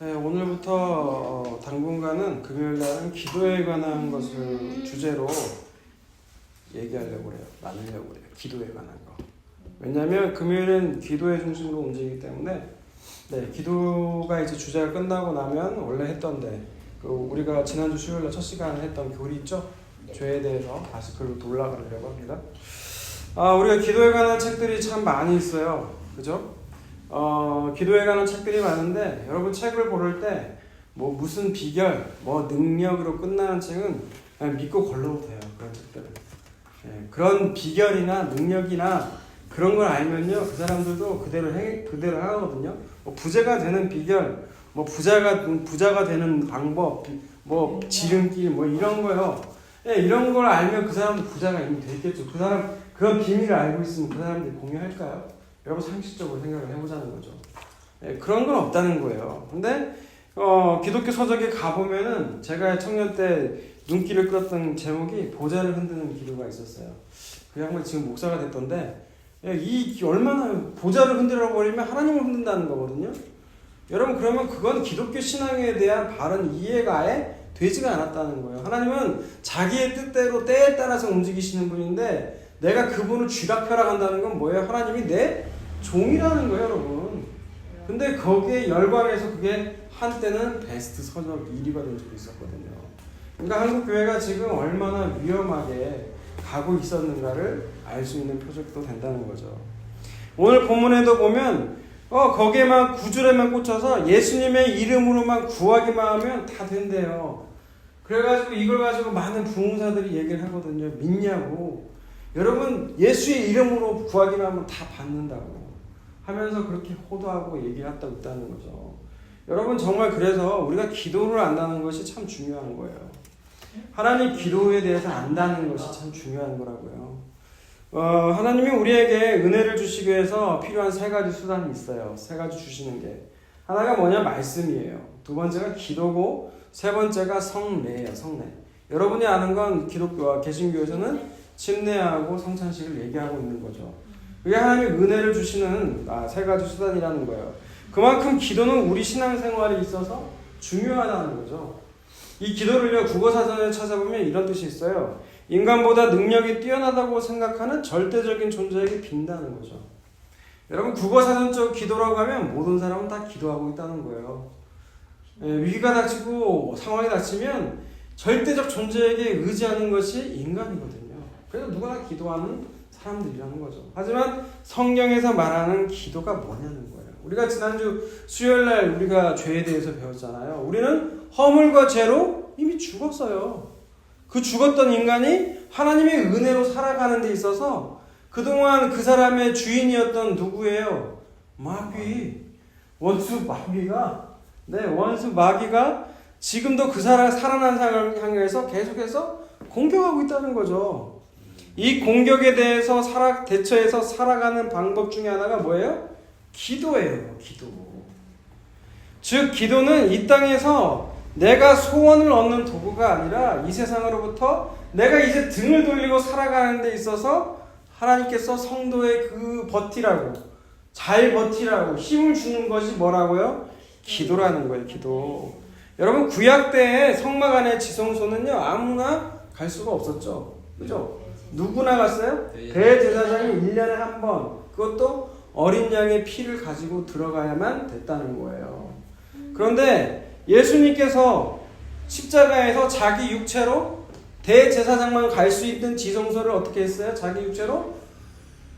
네, 오늘부터 어, 당분간은 금요일 날은 기도에 관한 것을 주제로 얘기하려고 그래요. 나누려고 그래요. 기도에 관한 거. 왜냐하면 금요일은 기도의 중심으로 움직이기 때문에 네, 기도가 이제 주제가 끝나고 나면 원래 했던데 그 우리가 지난주 수요일 날첫 시간에 했던 교리 있죠? 죄에 대해서 다시 글로 돌아가려고 합니다. 아, 우리가 기도에 관한 책들이 참 많이 있어요. 그죠? 어, 기도에 관한 책들이 많은데 여러분 책을 고를 때 뭐 무슨 비결, 뭐 능력으로 끝나는 책은 그냥 믿고 걸러도 돼요. 그런 책들은. 예, 그런 비결이나 능력이나 그런 걸 알면요. 그 사람들도 그대로 해, 그대로 하거든요. 뭐 부자가 되는 비결, 뭐 부자가 부자가 되는 방법, 비- 뭐 지름길 뭐 이런 거요. 예, 이런 걸 알면 그 사람도 부자가 이미 됐겠죠. 그 사람 그런 비밀을 알고 있으면 그 사람들이 공유할까요? 여러분 상식적으로 생각을 해보자는 거죠. 예, 그런 건 없다는 거예요. 근데 어, 기독교 서적에 가보면은 제가 청년 때 눈길을 끌었던 제목이 보좌를 흔드는 기도가 있었어요. 그 양반 지금 목사가 됐던데 예, 이 얼마나 보좌를 흔들어 버리면 하나님을 흔든다는 거거든요. 여러분 그러면 그건 기독교 신앙에 대한 바른 이해가 아예 되지가 않았다는 거예요. 하나님은 자기의 뜻대로 때에 따라서 움직이시는 분인데 내가 그분을 쥐락펴락한다는 건 뭐예요? 하나님이 내 종이라는 거예요, 여러분. 근데 거기에 열광해서 그게 한때는 베스트 서적 1위가 된 적이 있었거든요. 그러니까 한국 교회가 지금 얼마나 위험하게 가고 있었는가를 알 수 있는 표적도 된다는 거죠. 오늘 본문에도 보면 어 거기에만 구줄에만 꽂혀서 예수님의 이름으로만 구하기만 하면 다 된대요. 그래가지고 이걸 가지고 많은 부흥사들이 얘기를 하거든요. 믿냐고. 여러분 예수의 이름으로 구하기만 하면 다 받는다고 하면서 그렇게 호도하고 얘기를 하고 있다는 거죠. 여러분 정말 그래서 우리가 기도를 안다는 것이 참 중요한 거예요. 하나님 기도에 대해서 안다는 것이 참 중요한 거라고요. 어, 하나님이 우리에게 은혜를 주시기 위해서 필요한 세 가지 수단이 있어요. 세 가지 주시는 게 하나가 뭐냐 말씀이에요. 두 번째가 기도고 세 번째가 성례예요. 성례. 여러분이 아는 건 기독교와 개신교에서는 침례하고 성찬식을 얘기하고 있는 거죠. 그게 하나님이 은혜를 주시는 아, 세 가지 수단이라는 거예요. 그만큼 기도는 우리 신앙생활에 있어서 중요하다는 거죠. 이 기도를요 국어 사전에 찾아보면 이런 뜻이 있어요. 인간보다 능력이 뛰어나다고 생각하는 절대적인 존재에게 빈다는 거죠. 여러분 국어 사전적 기도라고 하면 모든 사람은 다 기도하고 있다는 거예요. 예, 위기가 닥치고 상황이 닥치면 절대적 존재에게 의지하는 것이 인간이거든요. 그래서 누구나 기도하는 사람들이라는 거죠. 하지만 성경에서 말하는 기도가 뭐냐는 거예요. 우리가 지난주 수요일 날 우리가 죄에 대해서 배웠잖아요. 우리는 허물과 죄로 이미 죽었어요. 그 죽었던 인간이 하나님의 은혜로 살아가는 데 있어서 그동안 그 사람의 주인이었던 누구예요? 마귀. 원수 마귀가 네, 원수 마귀가 지금도 그 사람 살아난 사람을 향해서 계속해서 공격하고 있다는 거죠. 이 공격에 대해서 살아 대처해서 살아가는 방법 중에 하나가 뭐예요? 기도예요. 기도. 즉 기도는 이 땅에서 내가 소원을 얻는 도구가 아니라 이 세상으로부터 내가 이제 등을 돌리고 살아가는 데 있어서 하나님께서 성도의 그 버티라고 잘 버티라고 힘을 주는 것이 뭐라고요? 기도라는 거예요. 기도. 여러분 구약 때에 성막 안에 지성소는요 아무나 갈 수가 없었죠. 그죠? 누구나 갔어요? 대제사장이 1년에 한 번. 그것도 어린 양의 피를 가지고 들어가야만 됐다는 거예요. 그런데 예수님께서 십자가에서 자기 육체로 대제사장만 갈 수 있는 지성소를 어떻게 했어요? 자기 육체로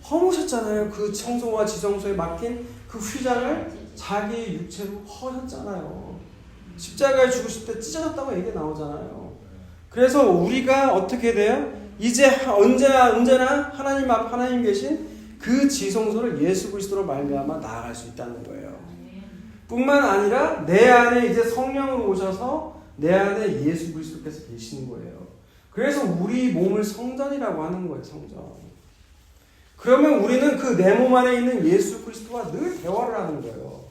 허무셨잖아요. 그 청소와 지성소에 맡긴 그 휘장을 자기 육체로 허셨잖아요. 십자가에 죽으실 때 찢어졌다고 얘기 나오잖아요. 그래서 우리가 어떻게 돼요? 이제 언제나 언제나 하나님 앞 하나님 계신 그 지성소를 예수 그리스도로 말미암아 나아갈 수 있다는 거예요. 뿐만 아니라 내 안에 이제 성령으로 오셔서 내 안에 예수 그리스도께서 계시는 거예요. 그래서 우리 몸을 성전이라고 하는 거예요, 성전. 그러면 우리는 그 내 몸 안에 있는 예수 그리스도와 늘 대화를 하는 거예요.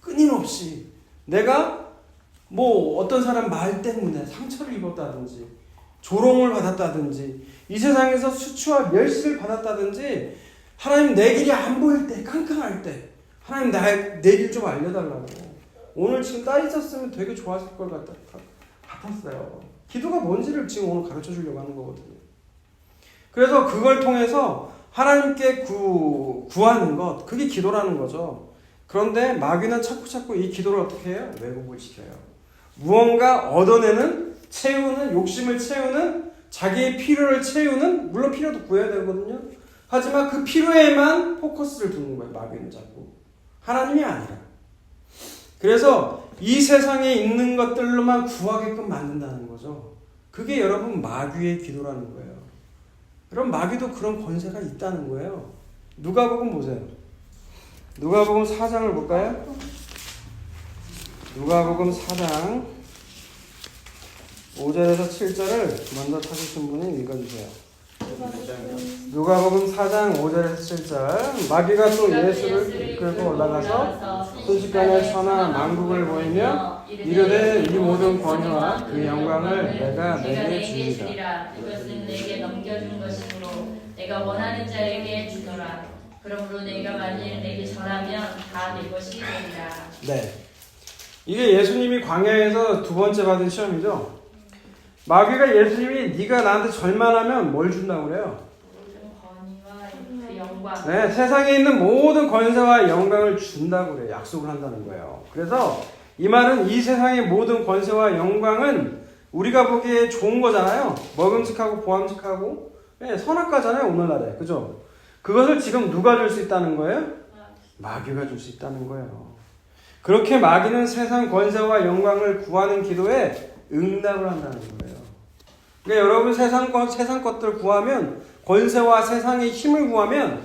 끊임없이 내가 뭐 어떤 사람 말 때문에 상처를 입었다든지 조롱을 받았다든지 이 세상에서 수치와 멸시를 받았다든지 하나님 내 길이 안 보일 때 깜깜할 때 하나님 내길 좀 알려달라고 오늘 지금 딸 있었으면 되게 좋았을 것 같, 같았어요. 기도가 뭔지를 지금 오늘 가르쳐 주려고 하는 거거든요. 그래서 그걸 통해서 하나님께 구, 구하는 것, 그게 기도라는 거죠. 그런데 마귀는 자꾸 자꾸 이 기도를 어떻게 해요? 왜곡을 시켜요. 무언가 얻어내는, 채우는, 욕심을 채우는, 자기의 필요를 채우는, 물론 필요도 구해야 되거든요. 하지만 그 필요에만 포커스를 두는 거예요. 마귀는 자꾸. 하나님이 아니라. 그래서 이 세상에 있는 것들로만 구하게끔 만든다는 거죠. 그게 여러분 마귀의 기도라는 거예요. 그럼 마귀도 그런 권세가 있다는 거예요. 누가복음 보세요. 누가복음 4장을 볼까요? 누가복음 4장 5절에서 7절을 먼저 찾으신 분이 읽어주세요. 누가복음 4장 5절에서 7절 마귀가 또 예수를 이끌고 올라가서 순식간에 천하 만국을 보이며 이르되 이 모든 권위와 그 영광을 내가 내게 주리라. 이것은 내게 넘겨준 것이므로 내가 원하는 자에게 주노라. 그러므로 내가 만일 내게 절하면 다 내 것이 되리라. 네. 이게 예수님이 광야에서 두 번째 받은 시험이죠. 마귀가 예수님이 네가 나한테 절만하면 뭘 준다고 그래요? 그 영광. 네, 세상에 있는 모든 권세와 영광을 준다고 그래요. 약속을 한다는 거예요. 그래서 이 말은 이 세상의 모든 권세와 영광은 우리가 보기에 좋은 거잖아요. 먹음직하고 보암직하고 네, 선악과잖아요. 오늘날에. 그죠? 그것을 지금 누가 줄 수 있다는 거예요? 마귀가 줄 수 있다는 거예요. 그렇게 마귀는 세상 권세와 영광을 구하는 기도에 응답을 한다는 거예요. 그러니까 여러분 세상 것, 세상 것들 구하면 권세와 세상의 힘을 구하면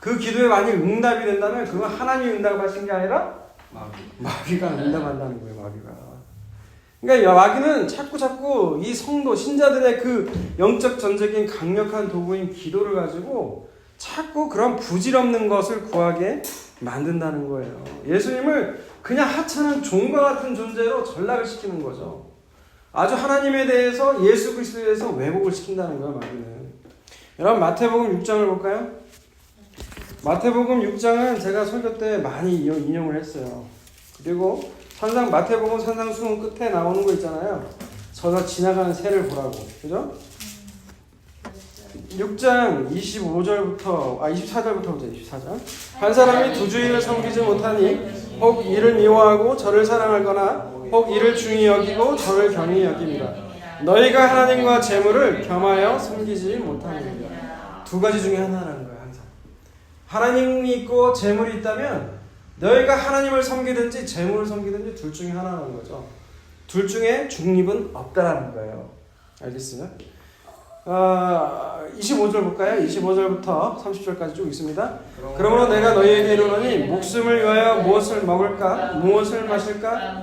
그 기도에 만약 응답이 된다면 그건 하나님이 응답하신 게 아니라 마귀. 마귀가 응답한다는 거예요, 마귀가. 그러니까 마귀는 자꾸 자꾸 이 성도 신자들의 그 영적 전적인 강력한 도구인 기도를 가지고 자꾸 그런 부질없는 것을 구하게 만든다는 거예요. 예수님을 그냥 하찮은 종과 같은 존재로 전락을 시키는 거죠. 아주 하나님에 대해서 예수 그리스도에 대해서 왜곡을 시킨다는 거예요, 마귀는. 여러분 마태복음 6장을 볼까요? 마태복음 6장은 제가 설교 때 많이 인용을 했어요. 그리고 산상 마태복음 산상 수훈 끝에 나오는 거 있잖아요. 저서 지나가는 새를 보라고. 그죠? 6장 25절부터 아 24절부터 보자. 24절. 한 사람이 두 주인을 섬기지 못하니 혹 이를 미워하고 저를 사랑하거나 혹 이를 중히 여기고 저를 경히 여깁니다. 너희가 하나님과 재물을 겸하여 섬기지 못하느니라. 두 가지 중에 하나라는 거예요, 항상. 하나님이 있고 재물이 있다면 너희가 하나님을 섬기든지 재물을 섬기든지 둘 중에 하나라는 거죠. 둘 중에 중립은 없다라는 거예요. 알겠어요? 아, 25절 볼까요? 25절부터 30절까지 쭉 있습니다. 그러므로 내가 너희에게 이르노니 목숨을 위하여 무엇을 먹을까? 무엇을 마실까?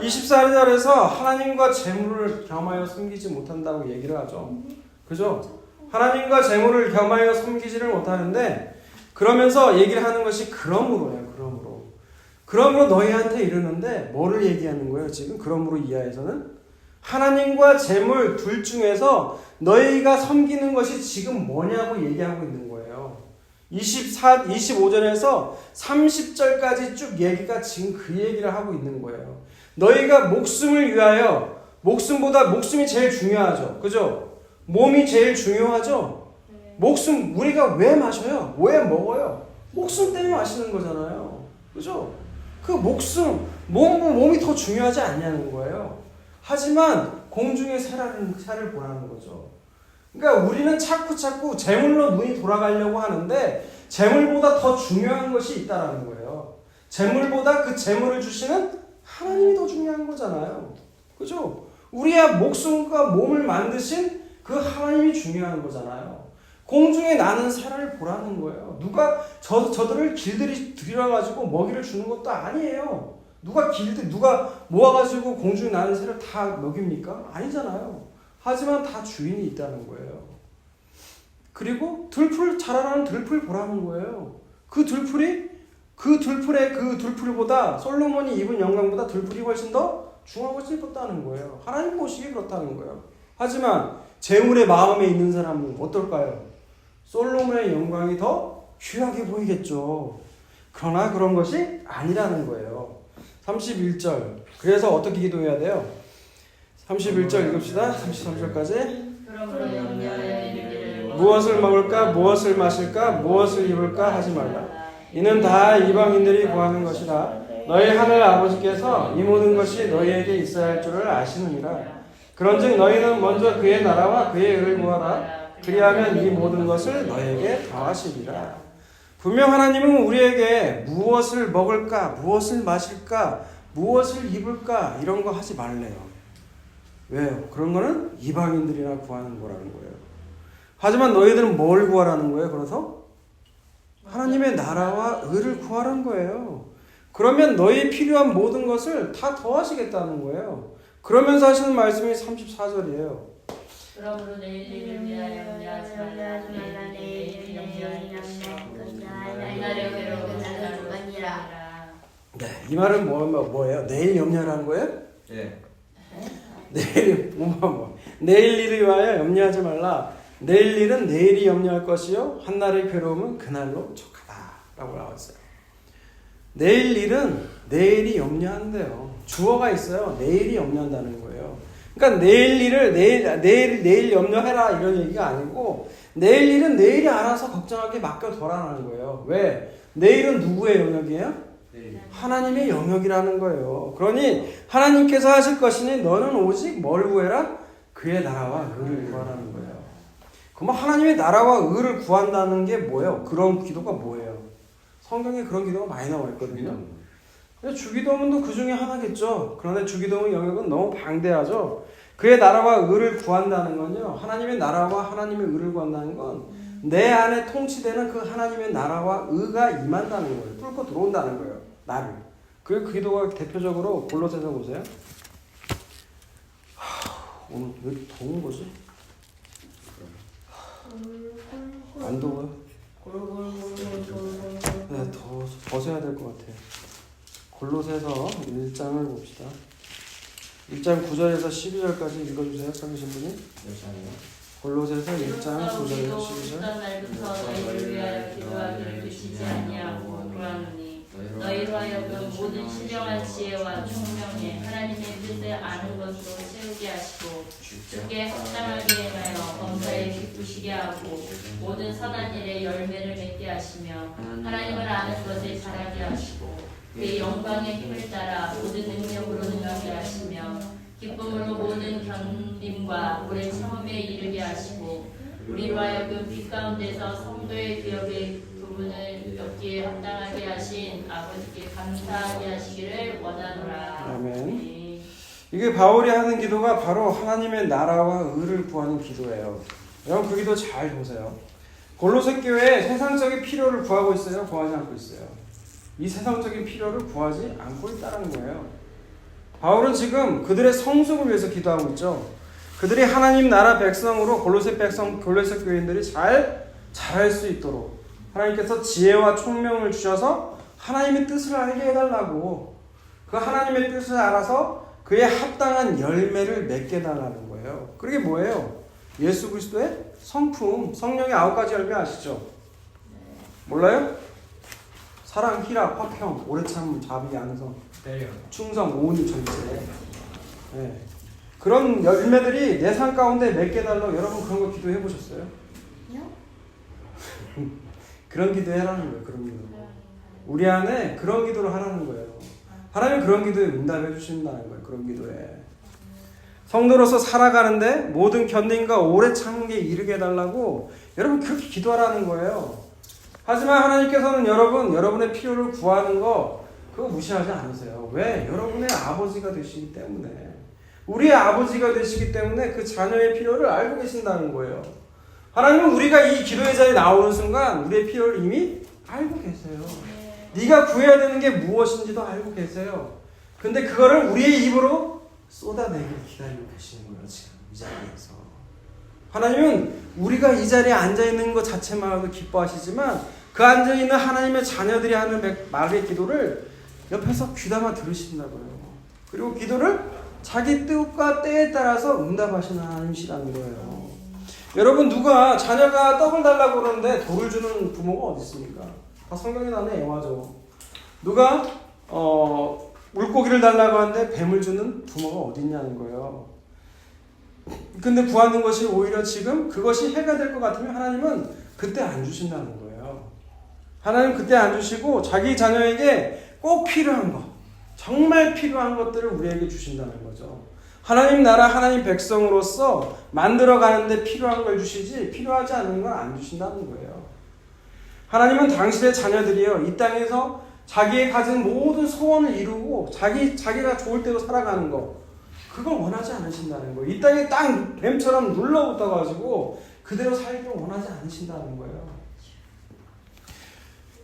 24절에서 하나님과 재물을 겸하여 섬기지 못한다고 얘기를 하죠 그죠? 하나님과 재물을 겸하여 섬기지를 못하는데 그러면서 얘기를 하는 것이 그러므로예요 그러므로 그러므로 너희한테 이르는데 뭐를 얘기하는 거예요 지금 그러므로 이하에서는 하나님과 재물 둘 중에서 너희가 섬기는 것이 지금 뭐냐고 얘기하고 있는 거예요. 24, 25절에서 30절까지 쭉 얘기가 지금 그 얘기를 하고 있는 거예요. 너희가 목숨을 위하여, 목숨보다 목숨이 제일 중요하죠. 그죠? 몸이 제일 중요하죠? 목숨, 우리가 왜 마셔요? 왜 먹어요? 목숨 때문에 마시는 거잖아요. 그죠? 그 목숨, 몸, 몸이 더 중요하지 않냐는 거예요. 하지만 공중의 새라는 새를 보라는 거죠. 그러니까 우리는 자꾸 자꾸 재물로 눈이 돌아가려고 하는데 재물보다 더 중요한 것이 있다라는 거예요. 재물보다 그 재물을 주시는 하나님이 더 중요한 거잖아요. 그죠? 우리의 목숨과 몸을 만드신 그 하나님이 중요한 거잖아요. 공중에 나는 새를 보라는 거예요. 누가 저, 저들을 길들이 들여가지고 먹이를 주는 것도 아니에요. 누가 길들, 누가 모아가지고 공중에 나는 새를 다 먹입니까? 아니잖아요. 하지만 다 주인이 있다는 거예요. 그리고 들풀 자라나는 들풀 보라는 거예요. 그 들풀이 그 들풀의 그 들풀보다 솔로몬이 입은 영광보다 들풀이 훨씬 더 중하고 슬펐다는 거예요. 하나님 보시기 그렇다는 거예요. 하지만 재물의 마음에 있는 사람은 어떨까요? 솔로몬의 영광이 더 귀하게 보이겠죠. 그러나 그런 것이 아니라는 거예요. 31절. 그래서 어떻게 기도해야 돼요? 31절 읽읍시다. 33절까지. 그러므로 염려하여 이르기를 무엇을 먹을까, 무엇을 마실까, 무엇을 입을까 하지 말라. 이는 다 이방인들이 구하는 것이라. 너희 하늘 아버지께서 이 모든 것이 너희에게 있어야 할 줄을 아시느니라. 그런즉 너희는 먼저 그의 나라와 그의 의를 구하라. 그리하면 이 모든 것을 너희에게 더하시리라. 분명 하나님은 우리에게 무엇을 먹을까, 무엇을 마실까, 무엇을 입을까 이런 거 하지 말래요. 왜요? 그런 거는 이방인들이나 구하는 거라는 거예요. 하지만 너희들은 뭘 구하라는 거예요? 그래서 하나님의 나라와 의를 구하라는 거예요. 그러면 너희 필요한 모든 것을 다 더하시겠다는 거예요. 그러면서 하시는 말씀이 34절이에요. 그러므로 내일 일을 위하여 염려하지 말라 내일 염려할 것이요 날날의 괴로움은 날날 것이라 네, 이 말은 뭐, 뭐, 뭐예요? 내일 염려하는 거예요? 예. 내일 뭐, 뭐. 내일 일을 위하여 염려하지 말라. 내일 일은 내일이 염려할 것이요 한날의 괴로움은 그날로 족하다라고 나왔어요. 내일 일은 내일이 염려한대요. 주어가 있어요. 내일이 염려한다는 거예요. 그러니까 내일 일을 내일 내일 내일 염려해라 이런 얘기가 아니고 내일 일은 내일이 알아서 걱정하게 맡겨둬라는 거예요. 왜? 내일은 누구의 영역이에요? 네. 하나님의 영역이라는 거예요. 그러니 하나님께서 하실 것이니 너는 오직 뭘 구해라? 그의 나라와 의를 구하라는 거예요. 그러면 하나님의 나라와 의를 구한다는 게 뭐예요? 그런 기도가 뭐예요? 성경에 그런 기도가 많이 나와 있거든요. 근데 주기도문도 그 중에 하나겠죠. 그런데 주기도문 영역은 너무 방대하죠. 그의 나라와 의를 구한다는 건요. 하나님의 나라와 하나님의 의를 구한다는 건 내 안에 통치되는 그 하나님의 나라와 의가 임한다는 거예요. 뚫고 들어온다는 거예요. 나를. 그, 그 기도가 대표적으로 골로새서 보세요. 하, 오늘 왜 이렇게 더운 거지? 안 더워요? 네, 더 벗어야 될 것 같아요. 골로새서 1장을 봅시다. 1장 9절에서 12절까지 읽어주세요. 써주신 분이. 잠시만요. 골로새서 1장 9절에서 우리도 12절. 어떤 날부터 너희를 위하여 기도하기를 그치지 아니하고 그러하노니 너희로 하여금 모든 신령한 지혜와 총명에 하나님의 뜻을 아는 것으로 세우게 하시고 주께 합당하게 하여 범사에 기쁘시게 하고 모든 선한 일에 열매를 맺게 하시며 하나님을 아는 것에 자라게 하시고 그의 영광의 힘을 따라 모든 능력으로 능하게 하시며 기쁨으로 모든 견딤과 오래 참음에 이르게 하시고 우리로 하여금 빛 가운데서 성도의 기업의 부분을 엮기에 합당하게 하신 아버지께 감사하게 하시기를 원하노라. 아멘. 네. 이게 바울이 하는 기도가 바로 하나님의 나라와 의를 구하는 기도예요. 여러분 그 기도 잘 보세요. 골로새 교회 세상적인 필요를 구하고 있어요. 구하지 않고 있어요. 이 세상적인 필요를 구하지 않고 있다는 거예요. 바울은 지금 그들의 성숙을 위해서 기도하고 있죠. 그들이 하나님 나라 백성으로 골로새 백성 골로새 교인들이 잘 잘할 수 있도록 하나님께서 지혜와 총명을 주셔서 하나님의 뜻을 알게 해달라고 그 하나님의 뜻을 알아서 그의 합당한 열매를 맺게 달라는 거예요. 그게 뭐예요? 예수 그리스도의 성품, 성령의 아홉 가지 열매 아시죠? 몰라요? 사랑, 희락, 화평, 오래 참음, 자비, 양성. 충성, 오은유, 전체. 네. 그런 열매들이 내 삶 가운데 맺게 달라 여러분 그런 거 기도해 보셨어요? 그런 기도 해라는 거예요. 그런 기도. 우리 안에 그런 기도를 하라는 거예요. 하나님 그런 기도에 응답해 주신다는 거예요. 그런 기도에. 성도로서 살아가는데 모든 견딘과 오래 참은 게 이르게 해달라고 여러분 그렇게 기도하라는 거예요. 하지만 하나님께서는 여러분 여러분의 필요를 구하는 거 그거 무시하지 않으세요. 왜? 여러분의 아버지가 되시기 때문에 우리의 아버지가 되시기 때문에 그 자녀의 필요를 알고 계신다는 거예요. 하나님은 우리가 이 기도의 자리에 나오는 순간 우리의 필요를 이미 알고 계세요. 네가 구해야 되는 게 무엇인지도 알고 계세요. 근데 그거를 우리의 입으로 쏟아내길 기다리고 계시는 거예요, 지금 이 자리에서. 하나님은 우리가 이 자리에 앉아 있는 것 자체만으로도 기뻐하시지만 그 앉아 있는 하나님의 자녀들이 하는 백- 말의 기도를 옆에서 귀담아 들으신다고요. 그리고 기도를 자기 뜻과 때에 따라서 응답하시는 하나님이시라는 거예요. 여러분 누가 자녀가 떡을 달라고 그러는데 돌을 주는 부모가 어디 있습니까? 다 성경에 나오는 애화죠. 누가 어, 물고기를 달라고 하는데 뱀을 주는 부모가 어디 있냐는 거예요. 근데 구하는 것이 오히려 지금 그것이 해가 될 것 같으면 하나님은 그때 안 주신다는 거예요. 하나님 그때 안 주시고 자기 자녀에게 꼭 필요한 것, 정말 필요한 것들을 우리에게 주신다는 거죠. 하나님 나라, 하나님 백성으로서 만들어 가는데 필요한 걸 주시지 필요하지 않은 건안 주신다는 거예요. 하나님은 당신의 자녀들이요 이 땅에서 자기의 가진 모든 소원을 이루고 자기 자기가 좋을 대로 살아가는 거 그걸 원하지 않으신다는 거예요. 이 땅에 땅 뱀처럼 눌러붙어 가지고 그대로 살기를 원하지 않으신다는 거예요.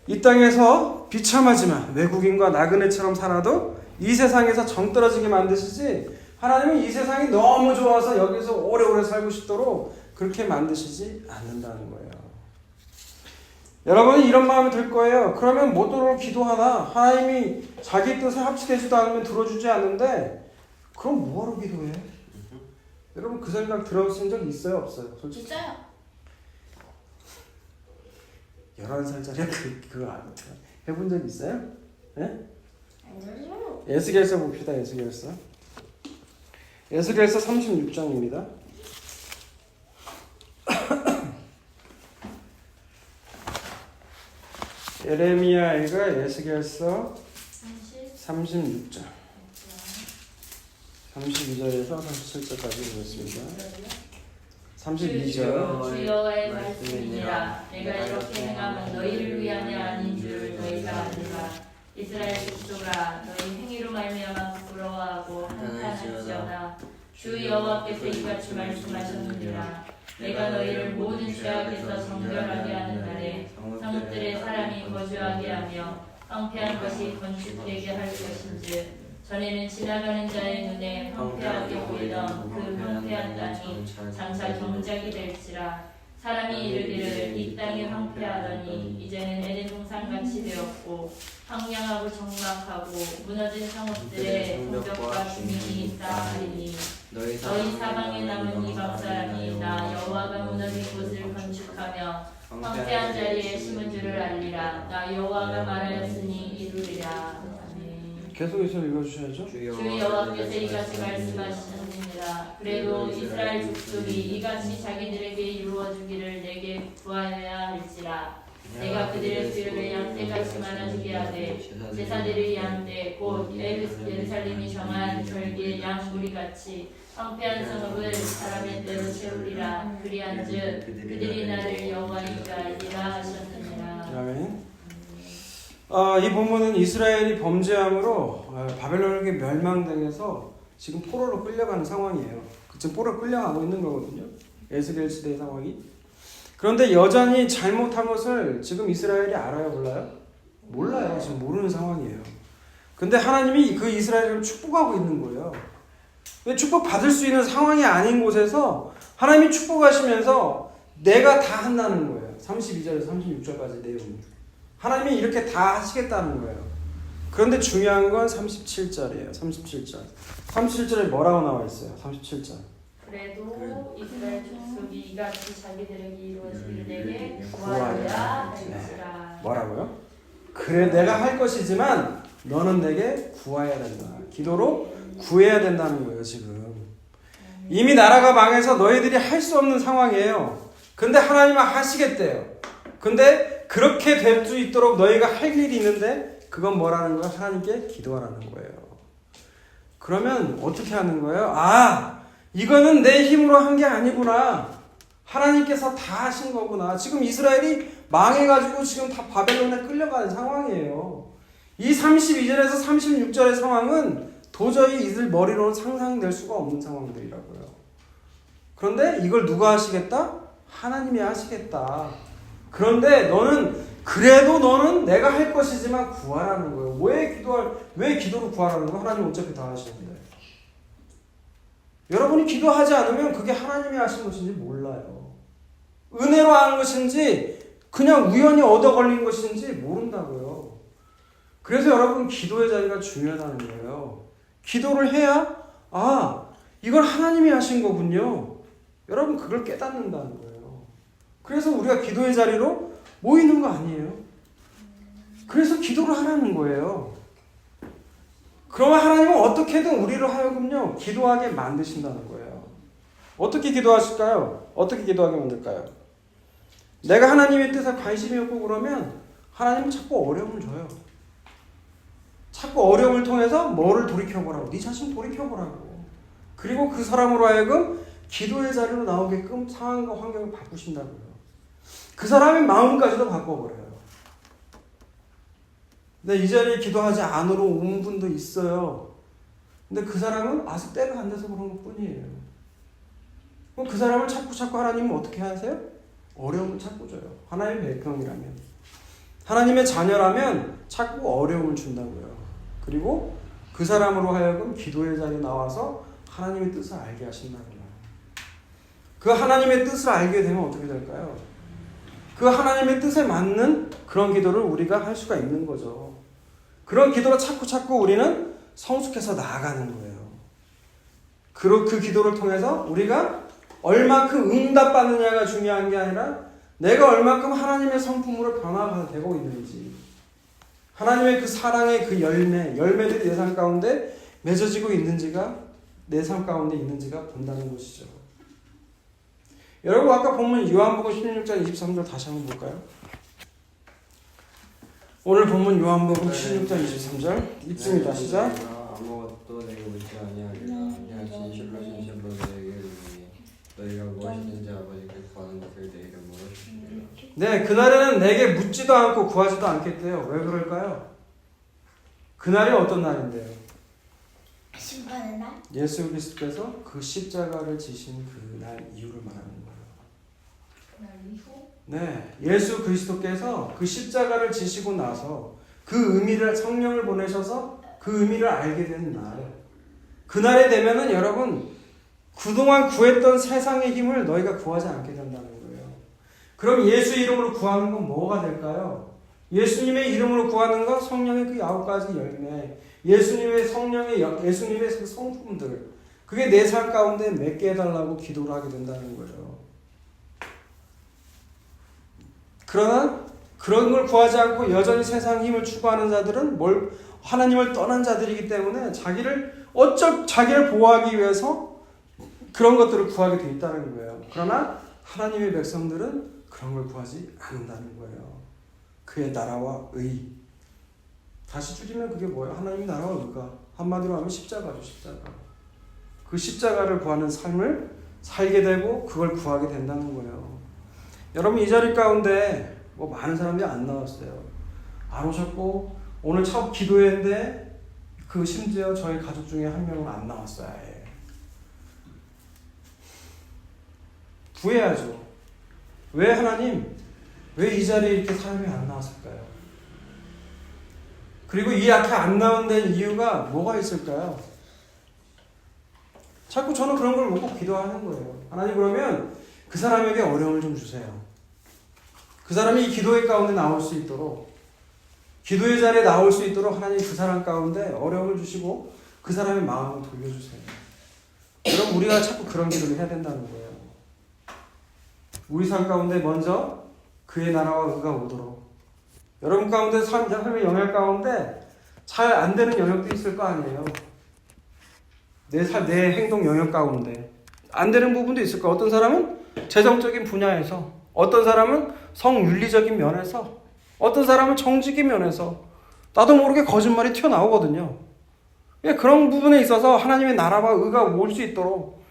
이 땅에서 비참하지만 외국인과 나그네처럼 살아도 이 세상에서 정 떨어지게 만드시지 하나님은 이 세상이 너무 좋아서 여기서 오래오래 살고 싶도록 그렇게 만드시지 않는다는 거예요. 여러분은 이런 마음이 들 거예요. 그러면 뭐도록 기도하나 하나님이 자기 뜻에 합치되지도 않으면 들어주지 않는데 그럼 뭐하러 기도해? 여러분 그 생각 들어보신 적 있어요 없어요? 솔직히 진짜요? 11살짜리 그, 그거 안 해본 적 있어요? 예? 아니요. 에스겔서 봅시다 에스겔서 에스겔서 36장입니다 에레미야가 에스겔서 30. 36장 32절에서 37절까지 보겠습니다. 32절 주 여호와의 말씀이니라. 내가 이렇게 행하면 너희를 위함이 아닌 줄 너희가 아니라. 이스라엘 족속아 너희 행위로 말미암아 부끄러워하고 한탄할지어다 주 여호와께서 이같이 말씀하셨느니라. 내가 너희를 모든 죄악에서 정결하게 하는 날에 성읍들의 사람이 거주하게 하며 황폐한 것이 건축되게 할 것인즉 전에는 지나가는 자의 눈에 황폐하게 보이던 그 황폐한 땅이 장차 경작이 될지라 사람이 이르기를 이 땅이 황폐하더니 이제는 에덴 동산 같이 되었고 황량하고 적막하고 무너진 성읍들의 성벽과 기민이 쌓아리니 너희 너희 사방에 남은 이방 사람이 나 여호와가 무너진 곳을 건축하며 황폐한 자리에 심은 줄을 알리라. 나 여호와가 말하였으니 이루리라. 계속해서 읽어주셔야죠. 주 여호와께서 이같이 말씀하시느니라 그래도 이스라엘 족속이 이같이 자기들에게 이루어 주기를 내게 구하여야 할지라. 내가 그들의 수요를 양떼같이 말아주게 하되 제사들의 양떼 곧 예루- 예루살렘이 정한 절기의 양 무리같이 황폐한 성읍을 사람의 때로 채우리라. 그리한즉 그들이 나를 여호와이까 알리라 하셨느니라. 아멘. 아, 이 본문은 이스라엘이 범죄함으로 아, 바벨론에게 멸망당해서 지금 포로로 끌려가는 상황이에요. 지금 포로로 끌려가고 있는 거거든요. 에스겔 시대의 상황이. 그런데 여전히 잘못한 것을 지금 이스라엘이 알아요, 몰라요? 몰라요. 지금 모르는 상황이에요. 근데 하나님이 그 이스라엘을 축복하고 있는 거예요. 근데 축복 받을 수 있는 상황이 아닌 곳에서 하나님이 축복하시면서 내가 다 한다는 거예요. 32절에서 36절까지 내용. 하나님이 이렇게 다 하시겠다는 거예요. 그런데 중요한 건 37절이에요. 37절. 37절에 뭐라고 나와 있어요? 37절. 그래도 이스라엘 족속이 이같이 자기들에게 이루어지기를 내게 음, 구하여야 네. 할지라 뭐라고요? 그래 내가 할 것이지만 너는 내게 구해야 된다. 기도로 구해야 된다는 거예요, 지금. 이미 나라가 망해서 너희들이 할 수 없는 상황이에요. 근데 하나님은 하시겠대요. 근데 그렇게 될 수 있도록 너희가 할 일이 있는데 그건 뭐라는 거야? 하나님께 기도하라는 거예요. 그러면 어떻게 하는 거예요? 아, 이거는 내 힘으로 한 게 아니구나. 하나님께서 다 하신 거구나. 지금 이스라엘이 망해가지고 지금 다 바벨론에 끌려가는 상황이에요. 이 32절에서 36절의 상황은 도저히 이들 머리로는 상상될 수가 없는 상황들이라고요. 그런데 이걸 누가 하시겠다? 하나님이 하시겠다. 그런데 너는 그래도 너는 내가 할 것이지만 구하라는 거예요. 왜 기도할 왜 기도로 구하라는 거? 하나님 어차피 다 하시는데. 여러분이 기도하지 않으면 그게 하나님이 하신 것인지 몰라요. 은혜로 하는 것인지 그냥 우연히 얻어 걸린 것인지 모른다고요. 그래서 여러분 기도의 자리가 중요하다는 거예요. 기도를 해야 아 이걸 하나님이 하신 거군요. 여러분 그걸 깨닫는다는 거예요. 그래서 우리가 기도의 자리로 모이는 거 아니에요. 그래서 기도를 하라는 거예요. 그러면 하나님은 어떻게든 우리를 하여금요 기도하게 만드신다는 거예요. 어떻게 기도하실까요? 어떻게 기도하게 만들까요? 내가 하나님의 뜻에 관심이 없고 그러면 하나님은 자꾸 어려움을 줘요. 자꾸 어려움을 통해서 뭐를 돌이켜보라고 네 자신 돌이켜보라고 그리고 그 사람으로 하여금 기도의 자리로 나오게끔 상황과 환경을 바꾸신다고요. 그 사람의 마음까지도 바꿔버려요. 근데 이 자리에 기도하지 않으러 온 분도 있어요. 근데 그 사람은 아직 때가 안 돼서 그런 것 뿐이에요. 그럼 그 사람을 자꾸 자꾸 하나님은 어떻게 하세요? 어려움을 자꾸 줘요. 하나님의 백성이라면. 하나님의 자녀라면 자꾸 어려움을 준다고요. 그리고 그 사람으로 하여금 기도의 자리에 나와서 하나님의 뜻을 알게 하신다고요. 그 하나님의 뜻을 알게 되면 어떻게 될까요? 그 하나님의 뜻에 맞는 그런 기도를 우리가 할 수가 있는 거죠. 그런 기도로 자꾸 자꾸 우리는 성숙해서 나아가는 거예요. 그, 그 기도를 통해서 우리가 얼마큼 응답받느냐가 중요한 게 아니라 내가 얼마큼 하나님의 성품으로 변화가 되고 있는지 하나님의 그 사랑의 그 열매, 열매들이 내 삶 가운데 맺어지고 있는지가 내 삶 가운데 있는지가 본다는 것이죠. 여러분 아까 본문 요한복음 16장 23절 다시 한번 볼까요? 오늘 본문 요한복음 16장 23절 읽습니다. 시작. 아무것도 내게 묻지 아니하리라 그냥 진실로 진실로 너에게 너희가 무엇이든지 아버지께 구하는 것을 내 이름으로 주시리라 네, 그날에는 내게 묻지도 않고 구하지도 않겠대요. 왜 그럴까요? 그날이 어떤 날인데요? 심판의 날? 예수 그리스도께서 그 십자가를 지신 그날 이유를 이후? 네, 예수 그리스도께서 그 십자가를 지시고 나서 그 의미를 성령을 보내셔서 그 의미를 알게 된 날. 그날에 되면은 여러분 그동안 구했던 세상의 힘을 너희가 구하지 않게 된다는 거예요. 그럼 예수 이름으로 구하는 건 뭐가 될까요? 예수님의 이름으로 구하는 건 성령의 그 아홉 가지 열매, 예수님의 성령의 여- 예수님의 그 성품들, 그게 내 삶 가운데 맺게 해달라고 기도를 하게 된다는 거죠. 그러나 그런 걸 구하지 않고 여전히 세상 힘을 추구하는 자들은 뭘 하나님을 떠난 자들이기 때문에 자기를 어쩌 자기를 보호하기 위해서 그런 것들을 구하게 돼 있다는 거예요. 그러나 하나님의 백성들은 그런 걸 구하지 않는다는 거예요. 그의 나라와 의. 다시 줄이면 그게 뭐예요? 하나님의 나라와 의가 한마디로 하면 십자가죠, 십자가. 그 십자가를 구하는 삶을 살게 되고 그걸 구하게 된다는 거예요. 여러분 이 자리 가운데 뭐 많은 사람들이 안 나왔어요. 안 오셨고 오늘 첫 기도회인데 그 심지어 저희 가족 중에 한 명은 안 나왔어요. 아예. 구해야죠. 왜 하나님 왜 이 자리에 이렇게 사람이 안 나왔을까요? 그리고 이 앞에 안 나온 데는 이유가 뭐가 있을까요? 자꾸 저는 그런 걸 묻고 기도하는 거예요. 하나님 그러면 그 사람에게 어려움을 좀 주세요. 그 사람이 이 기도의 가운데 나올 수 있도록 기도의 자리에 나올 수 있도록 하나님 그 사람 가운데 어려움을 주시고 그 사람의 마음을 돌려주세요. 여러분 우리가 자꾸 그런 기도를 해야 된다는 거예요. 우리 삶 가운데 먼저 그의 나라와 의가 오도록 여러분 가운데 삶, 삶의 영역 가운데 잘 안 되는 영역도 있을 거 아니에요. 내 삶, 내 행동 영역 가운데 안 되는 부분도 있을 거야. 어떤 사람은 재정적인 분야에서, 어떤 사람은 성윤리적인 면에서, 어떤 사람은 정직인 면에서 나도 모르게 거짓말이 튀어나오거든요. 예, 그런 부분에 있어서 하나님의 나라와 의가 올 수 있도록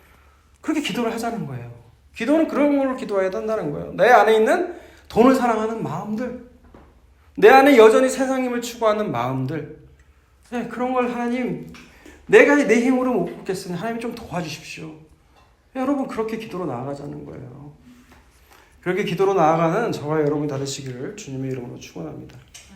그렇게 기도를 하자는 거예요. 기도는 그런 걸로 기도해야 된다는 거예요. 내 안에 있는 돈을 사랑하는 마음들, 내 안에 여전히 세상임을 추구하는 마음들, 네, 그런 걸 하나님, 내가 내 힘으로 못 걷겠으니 하나님 좀 도와주십시오. 네, 여러분 그렇게 기도로 나아가자는 거예요. 그렇게 기도로 나아가는 저와 여러분이 다 되시기를 주님의 이름으로 축원합니다.